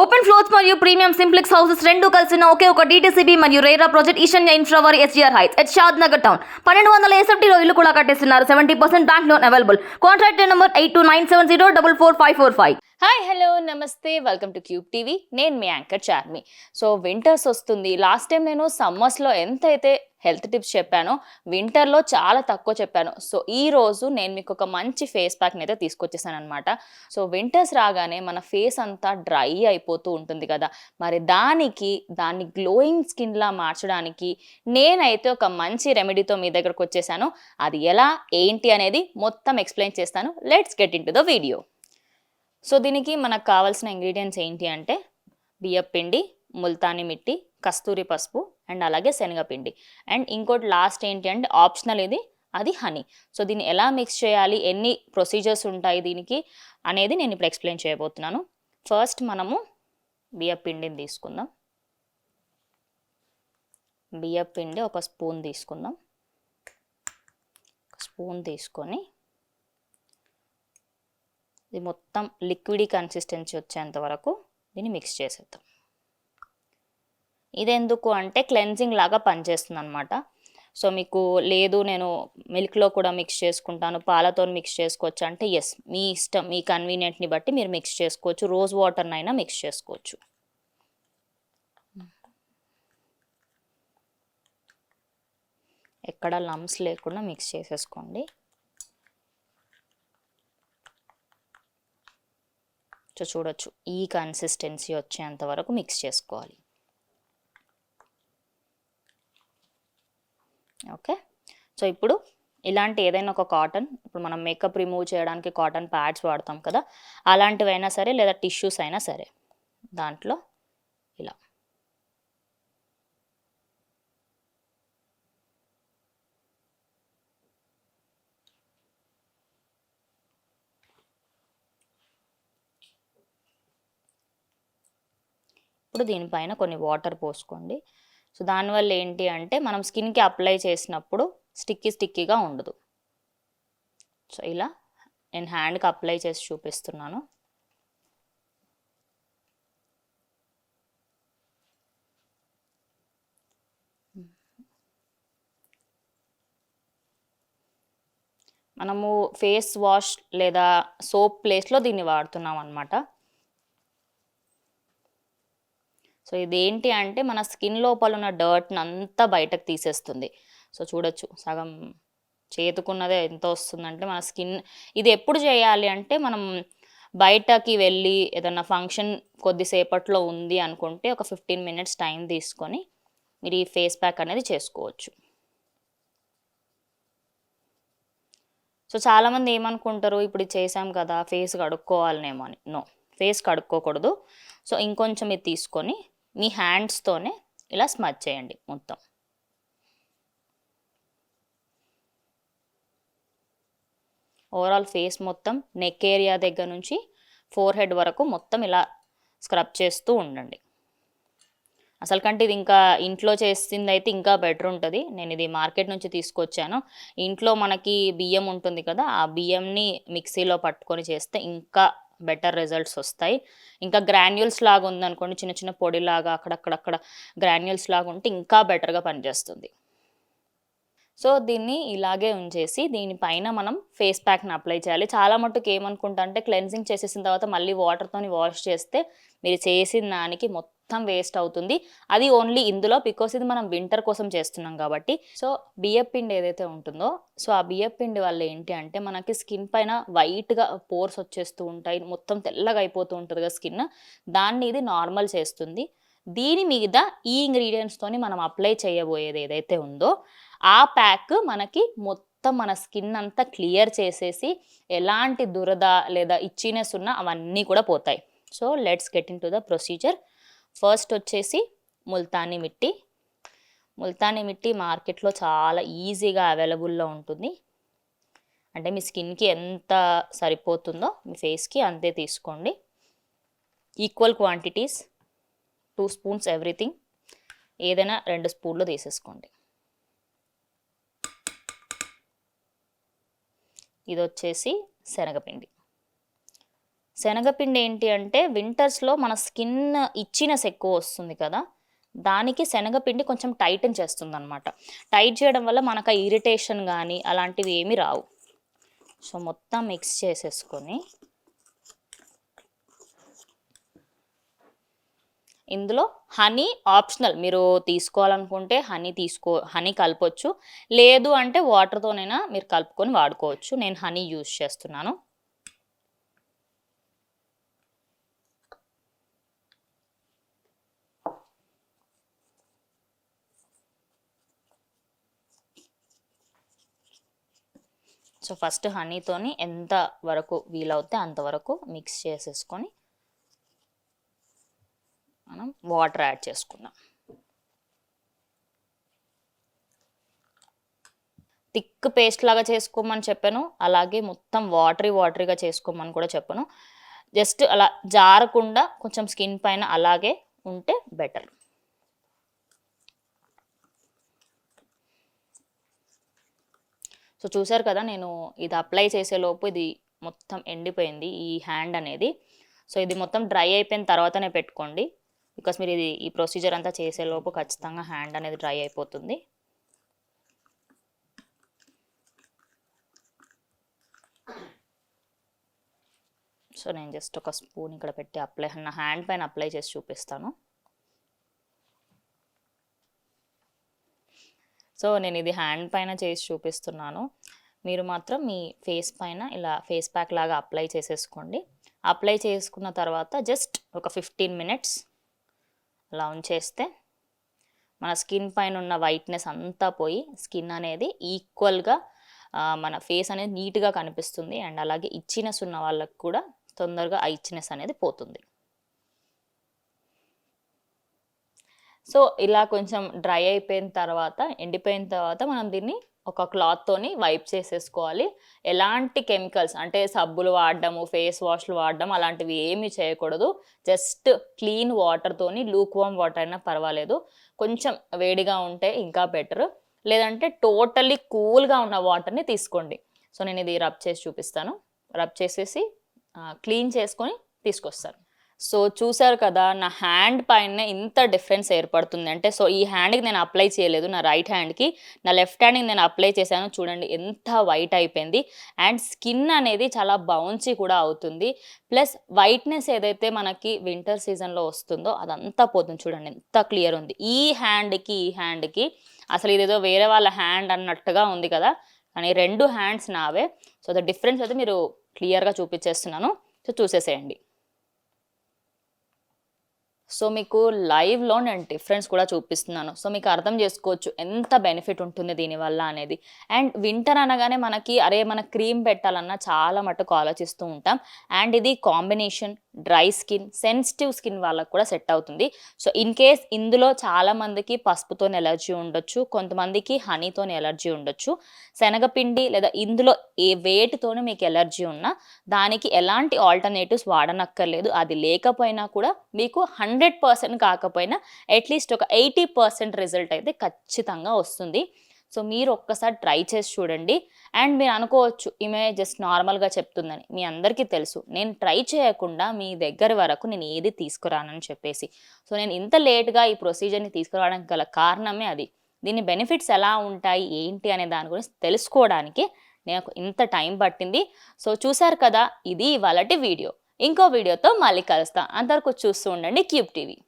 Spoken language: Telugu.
ఓపెన్ ఫ్లోర్స్ మరియు ప్రీమియం సింప్లెక్స్ హౌసెస్ రెండు కలిసిన ఒకే ఒక డీటీసీబీ మరియు రేరా ప్రాజెక్ట్ ఈశాన్య ఇన్ఫ్రావర్ SGR heights at Shadnagar town పన్నెండు వందల ఎస్ఎఫ్టీలో ఇల్లు కూడా కట్టేస్తున్నారు. Seventy percent bank loan available contract number eight two nine seven zero double four five four five hi hello నమస్తే వెల్కమ్ టు క్యూబ్ టీవీ నేను మీ యాంకర్ చార్మి. సో వింటర్స్ వస్తుంది. లాస్ట్ టైం నేను సమ్మర్స్లో ఎంత అయితే హెల్త్ టిప్స్ చెప్పానో వింటర్లో చాలా తక్కువ చెప్పాను. సో ఈ రోజు నేను మీకు ఒక మంచి ఫేస్ ప్యాక్ని అయితే తీసుకొచ్చేసాను అనమాట సో వింటర్స్ రాగానే మన ఫేస్ అంతా డ్రై అయిపోతూ ఉంటుంది కదా. మరి దానికి దాన్ని గ్లోయింగ్ స్కిన్లా మార్చడానికి నేనైతే ఒక మంచి రెమెడీతో మీ దగ్గరకు వచ్చేసాను. అది ఎలా ఏంటి అనేది మొత్తం ఎక్స్ప్లెయిన్ చేస్తాను. Let's get into the video so దీనికి మనకు కావాల్సిన ఇంగ్రీడియంట్స్ ఏంటి అంటే బియ్యపిండి ముల్తాని మిట్టి కస్తూరి పసుపు అండ్ అలాగే శనగపిండి. అండ్ ఇంకోటి లాస్ట్ ఏంటి అంటే ఆప్షనల్ ఇది అది హనీ సో దీన్ని ఎలా మిక్స్ చేయాలి ఎన్ని ప్రొసీజర్స్ ఉంటాయి దీనికి అనేది నేను ఇప్పుడు ఎక్స్ప్లెయిన్ చేయబోతున్నాను. ఫస్ట్ మనము బియ్యపిండిని తీసుకుందాం. బియ్యపిండి ఒక స్పూన్ తీసుకుందాం. స్పూన్ తీసుకొని ఇది మొత్తం లిక్విడీ కన్సిస్టెన్సీ వచ్చేంత వరకు దీన్ని మిక్స్ చేసేద్దాం. ఇది ఎందుకు అంటే క్లెన్జింగ్ లాగా పనిచేస్తుంది అనమాట సో మీకు లేదు నేను మిల్క్లో కూడా మిక్స్ చేసుకుంటాను పాలతో మిక్స్ చేసుకోవచ్చు అంటే ఎస్ మీ ఇష్టం మీ కన్వీనియంట్ని బట్టి మీరు మిక్స్ చేసుకోవచ్చు రోజ్ వాటర్నైనా మిక్స్ చేసుకోవచ్చు. ఎక్కడ లమ్స్ లేకుండా మిక్స్ చేసేసుకోండి. సో చూడొచ్చు. ఈ కన్సిస్టెన్సీ వచ్చేంత వరకు మిక్స్ చేసుకోవాలి. ఓకే? సో ఇప్పుడు ఇలాంటి ఏదైనా ఒక కాటన్ ఇప్పుడు మనం మేకప్ రిమూవ్ చేయడానికి కాటన్ ప్యాడ్స్ వాడతాం కదా అలాంటివైనా సరే లేదా టిష్యూస్ అయినా సరే దాంట్లో ఇలా. ఇప్పుడు దీనిపైన కొన్ని వాటర్ పోసుకోండి. సో దానివల్ల ఏంటి అంటే మనం స్కిన్కి అప్లై చేసినప్పుడు స్టిక్కీ స్టిక్కీగా ఉండదు. సో ఇలా నేను హ్యాండ్కి అప్లై చేసి చూపిస్తున్నాను. మనము ఫేస్ వాష్ లేదా సోప్ ప్లేస్లో దీన్ని వాడుతున్నాం అనమాట సో ఇదేంటి అంటే మన స్కిన్ లోపల ఉన్న డర్ట్ని అంతా బయటకు తీసేస్తుంది. సో చూడొచ్చు సగం చేతుకున్నదే ఎంత వస్తుందంటే మన స్కిన్ ఇది ఎప్పుడు చేయాలి అంటే మనం బయటకి వెళ్ళి ఏదన్నా ఫంక్షన్ కొద్దిసేపట్లో ఉంది అనుకుంటే ఒక ఫిఫ్టీన్ మినిట్స్ టైం తీసుకొని మీరు ఈ ఫేస్ ప్యాక్ అనేది చేసుకోవచ్చు. సో చాలామంది ఏమనుకుంటారు ఇప్పుడు ఇది చేసాం కదా ఫేస్ కడుక్కోవాలనేమో అని. No face కడుక్కోకూడదు. సో ఇంకొంచెం ఇది తీసుకొని మీ హ్యాండ్స్తోనే ఇలా స్మచ్ చేయండి మొత్తం. ఓవరాల్ ఫేస్ మొత్తం నెక్ ఏరియా దగ్గర నుంచి ఫోర్ హెడ్ వరకు మొత్తం ఇలా స్క్రబ్ చేస్తూ ఉండండి. అసలు కంటే ఇది ఇంకా ఇంట్లో చేసింది అయితే ఇంకా బెటర్ ఉంటుంది. నేను ఇది మార్కెట్ నుంచి తీసుకొచ్చాను. ఇంట్లో మనకి బియ్యం ఉంటుంది కదా ఆ బియ్యంని మిక్సీలో పట్టుకొని చేస్తే ఇంకా బెటర్ రిజల్ట్స్ వస్తాయి. ఇంకా గ్రాన్యూల్స్ లాగా ఉందనుకోండి చిన్న చిన్న పొడిలాగా అక్కడక్కడక్కడ గ్రాన్యూల్స్ లాగా ఉంటే ఇంకా బెటర్గా పనిచేస్తుంది. సో దీన్ని ఇలాగే ఉంచేసి దీనిపైన మనం ఫేస్ ప్యాక్ని అప్లై చేయాలి. చాలా మటుకు ఏమనుకుంటా అంటే క్లెన్సింగ్ చేసేసిన తర్వాత మళ్ళీ వాటర్తోని వాష్ చేస్తే మీరు చేసిన దానికి మొత్తం మొత్తం వేస్ట్ అవుతుంది. అది ఓన్లీ ఇందులో బికాస్ ఇది మనం వింటర్ కోసం చేస్తున్నాం కాబట్టి. సో బియ్యపిండి ఏదైతే ఉంటుందో సో ఆ బియ్యపిండి వల్ల ఏంటి అంటే మనకి స్కిన్ పైన వైట్గా పోర్స్ వచ్చేస్తూ ఉంటాయి. మొత్తం తెల్లగా అయిపోతూ ఉంటుంది కదా స్కిన్ దాన్ని ఇది నార్మల్ చేస్తుంది. దీని మీద ఈ ఇంగ్రీడియంట్స్తోని మనం అప్లై చేయబోయేది ఏదైతే ఉందో ఆ ప్యాక్ మనకి మొత్తం మన స్కిన్ అంతా క్లియర్ చేసేసి ఎలాంటి దురద లేదా ఇచ్చినెస్ ఉన్నా అవన్నీ కూడా పోతాయి. So let's get into the procedure first వచ్చేసి ముల్తానీ మిట్టి. ముల్తానీ మిట్టి మార్కెట్లో చాలా ఈజీగా అవైలబుల్లో ఉంటుంది. అంటే మీ స్కిన్కి ఎంత సరిపోతుందో మీ ఫేస్కి అంతే తీసుకోండి. Equal quantities two spoons everything ఏదైనా రెండు స్పూన్లు తీసేసుకోండి. ఇది వచ్చేసి శనగపిండి. శనగపిండి ఏంటి అంటే వింటర్స్లో మన స్కిన్ ఇచ్చినెస్ ఎక్కువ వస్తుంది కదా దానికి శనగపిండి కొంచెం టైటన్ చేస్తుంది అనమాట టైట్ చేయడం వల్ల మనకు ఆ ఇరిటేషన్ కానీ అలాంటివి ఏమీ రావు. సో మొత్తం మిక్స్ చేసేసుకొని ఇందులో హనీ ఆప్షనల్. మీరు తీసుకోవాలనుకుంటే హనీ తీసుకో హనీ కలపొచ్చు. లేదు అంటే వాటర్తోనైనా మీరు కలుపుకొని వాడుకోవచ్చు. నేను హనీ యూజ్ చేస్తున్నాను. సో ఫస్ట్ హనీతోని ఎంత వరకు వీలవుతే అంతవరకు మిక్స్ చేసేసుకొని మనం వాటర్ యాడ్ చేసుకుందాం. థిక్ పేస్ట్ లాగా చేసుకోమని చెప్పాను అలాగే మొత్తం వాటరీ వాటరీగా చేసుకోమని కూడా చెప్పాను. జస్ట్ అలా జారకుండా కొంచెం స్కిన్ పైన అలాగే ఉంటే బెటర్. సో చూసారు కదా నేను ఇది అప్లై చేసేలోపు ఇది మొత్తం ఎండిపోయింది ఈ హ్యాండ్ అనేది. సో ఇది మొత్తం డ్రై అయిపోయిన తర్వాతనే పెట్టుకోండి. బికాస్ మీరు ఇది ఈ ప్రొసీజర్ అంతా చేసేలోపు ఖచ్చితంగా హ్యాండ్ అనేది డ్రై అయిపోతుంది. సో నేను జస్ట్ ఒక స్పూన్ ఇక్కడ పెట్టి అప్లై నా హ్యాండ్ పైన అప్లై చేసి చూపిస్తాను. సో నేను ఇది హ్యాండ్ పైన చేసి చూపిస్తున్నాను. మీరు మాత్రం మీ ఫేస్ పైన ఇలా ఫేస్ ప్యాక్ లాగా అప్లై చేసేసుకోండి. అప్లై చేసుకున్న తర్వాత జస్ట్ ఒక ఫిఫ్టీన్ మినిట్స్ అలా ఉంచేస్తే మన స్కిన్ పైన ఉన్న వైట్నెస్ అంతా పోయి స్కిన్ అనేది ఈక్వల్గా మన ఫేస్ అనేది నీట్గా కనిపిస్తుంది. అండ్ అలాగే ఇచ్చినెస్ ఉన్న వాళ్ళకు కూడా తొందరగా ఆ ఇచ్చినెస్ అనేది పోతుంది. సో ఇలా కొంచెం డ్రై అయిపోయిన తర్వాత ఎండిపోయిన తర్వాత మనం దీన్ని ఒక క్లాత్తోని వైప్ చేసేసుకోవాలి. ఎలాంటి కెమికల్స్ అంటే సబ్బులు వాడడము ఫేస్ వాష్లు వాడడం అలాంటివి ఏమీ చేయకూడదు. జస్ట్ క్లీన్ వాటర్తోని లూక్ వామ్ వాటర్ అయినా పర్వాలేదు. కొంచెం వేడిగా ఉంటే ఇంకా బెటర్. లేదంటే టోటల్లీ కూల్గా ఉన్న వాటర్ని తీసుకోండి. సో నేను ఇది రబ్ చేసి చూపిస్తాను. రబ్ చేసేసి క్లీన్ చేసుకొని తీసుకొస్తాను. సో చూసారు కదా నా హ్యాండ్ పైన ఇంత డిఫరెన్స్ ఏర్పడుతుంది. అంటే సో ఈ హ్యాండ్కి నేను అప్లై చేయలేదు నా రైట్ హ్యాండ్కి నా లెఫ్ట్ హ్యాండ్కి నేను అప్లై చేశాను చూడండి ఎంత వైట్ అయిపోయింది. అండ్ స్కిన్ అనేది చాలా బౌన్సీ కూడా అవుతుంది. ప్లస్ వైట్నెస్ ఏదైతే మనకి వింటర్ సీజన్లో వస్తుందో అదంతా పోతుంది చూడండి ఎంత క్లియర్ ఉంది. ఈ హ్యాండ్కి ఈ హ్యాండ్కి అసలు ఇదేదో వేరే వాళ్ళ హ్యాండ్ అన్నట్టుగా ఉంది కదా కానీ రెండు హ్యాండ్స్ నావే. సో ద డిఫరెన్స్ అయితే మీరు క్లియర్గా చూపించేస్తున్నాను. సో చూసేసేయండి. సో మీకు లైవ్లో నేను డిఫరెన్స్ కూడా చూపిస్తున్నాను. సో మీకు అర్థం చేసుకోవచ్చు ఎంత బెనిఫిట్ ఉంటుంది దీనివల్ల అనేది. అండ్ వింటర్ అనగానే మనకి అరే మన క్రీమ్ పెట్టాలన్నా చాలా మటుకు ఆలోచిస్తూ ఉంటాం. అండ్ ఇది combination dry skin sensitive skin వాళ్ళకు కూడా సెట్ అవుతుంది. సో ఇన్ కేస్ ఇందులో చాలామందికి పసుపుతో ఎలర్జీ ఉండొచ్చు కొంతమందికి హనీతో ఎలర్జీ ఉండొచ్చు. శనగపిండి లేదా ఇందులో ఏ వేటితోనే మీకు ఎలర్జీ ఉన్నా దానికి ఎలాంటి ఆల్టర్నేటివ్స్ వాడనక్కర్లేదు. అది లేకపోయినా కూడా మీకు హండ్రెడ్ పర్సెంట్ కాకపోయినా అట్లీస్ట్ ఒక ఎయిటీ పర్సెంట్ రిజల్ట్ అయితే ఖచ్చితంగా వస్తుంది. సో మీరు ఒక్కసారి ట్రై చేసి చూడండి. అండ్ మీరు అనుకోవచ్చు ఈమె జస్ట్ నార్మల్గా చెప్తుందని. మీ అందరికీ తెలుసు. నేను ట్రై చేయకుండా మీ దగ్గర వరకు నేను ఏది తీసుకురానని చెప్పేసి. సో నేను ఇంత లేట్గా ఈ ప్రొసీజర్ని తీసుకురావడానికి గల కారణమే అది. దీని బెనిఫిట్స్ ఎలా ఉంటాయి? ఏంటి? అనే దాని గురించి తెలుసుకోవడానికి నాకు ఇంత టైం పట్టింది. సో చూసారు కదా ఇది ఇవాళటి వీడియో. ఇంకో వీడియోతో మళ్ళీ కలుస్తాం. అంతవరకు చూస్తూ ఉండండి క్యూబ్ టీవీ.